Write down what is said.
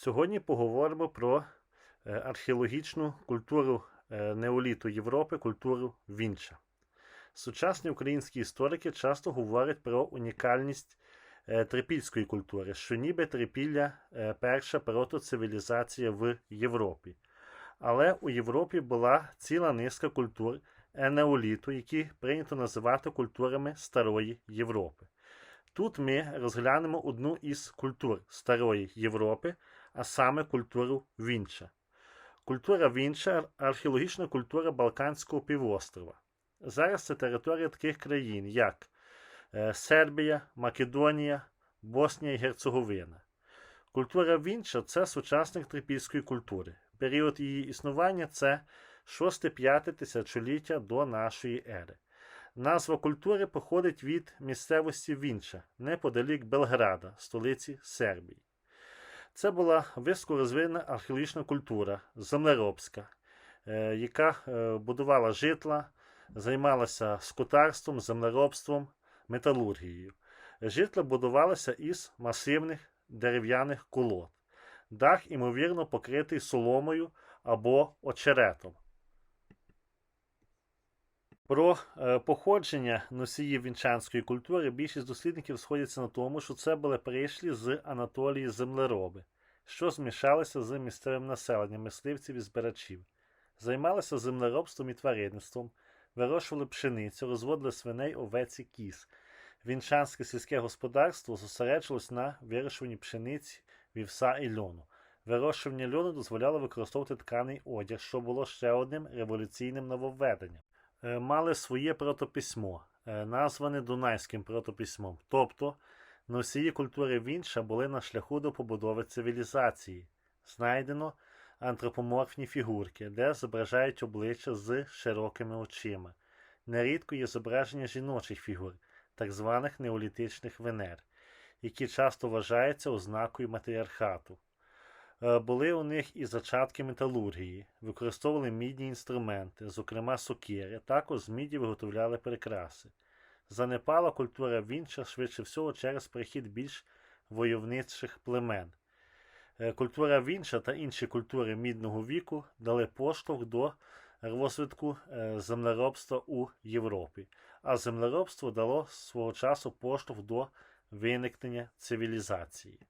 Сьогодні поговоримо про е, археологічну культуру е, неоліту Європи, культуру Вінча. Сучасні українські історики часто говорять про унікальність е, трипільської культури, що ніби трипілля перша протоцивілізація в Європі. Але у Європі була ціла низка культур енеоліту, які прийнято називати культурами Старої Європи. Тут ми розглянемо одну із культур Старої Європи, а саме культуру Вінча. Культура Вінча археологічна культура Балканського півострова. Зараз це територія таких країн, як е, Сербія, Македонія, Боснія і Герцеговина. Культура Вінча це сучасник трипільської культури. Період її існування це 6-5 тисячоліття до нашої ери. Назва культури походить від місцевості Вінча, неподалік Белграда, столиці Сербії. Це була високорозвинена археологічна культура, землеробська, е, яка е, будувала житла, займалася скотарством, землеробством, металургією. Житла будувалися із масивних дерев'яних колод. Дах, ймовірно, покритий соломою або очеретом. Про е, походження носіїв вінчанської культури більшість дослідників сходяться на тому, що це були прийшлі з Анатолії землероби, що змішалися з місцевим населенням мисливців і збирачів, займалися землеробством і тваринництвом, вирощували пшеницю, розводили свиней, овець і кіз. Вінчанське сільське господарство зосереджувалось на вирощуванні пшениці, вівса і льону. Вирощування льону дозволяло використовувати тканий одяг, що було ще одним революційним нововведенням мали своє протописьмо, е, назване Дунайським протописьмом. Тобто носії культури Вінча були на шляху до побудови цивілізації. Знайдено антропоморфні фігурки, де зображають обличчя з широкими очима. Нерідко є зображення жіночих фігур, так званих неолітичних венер, які часто вважаються ознакою матріархату. Е, Були у них і зачатки металургії, використовували мідні інструменти, зокрема сокири, також з міді виготовляли прикраси. Занепала культура Вінча швидше всього через прихід більш войовничих племен. Е, Культура Вінча та інші культури мідного віку дали поштовх до розвитку е, землеробства у Європі, а землеробство дало свого часу поштовх до виникнення цивілізації.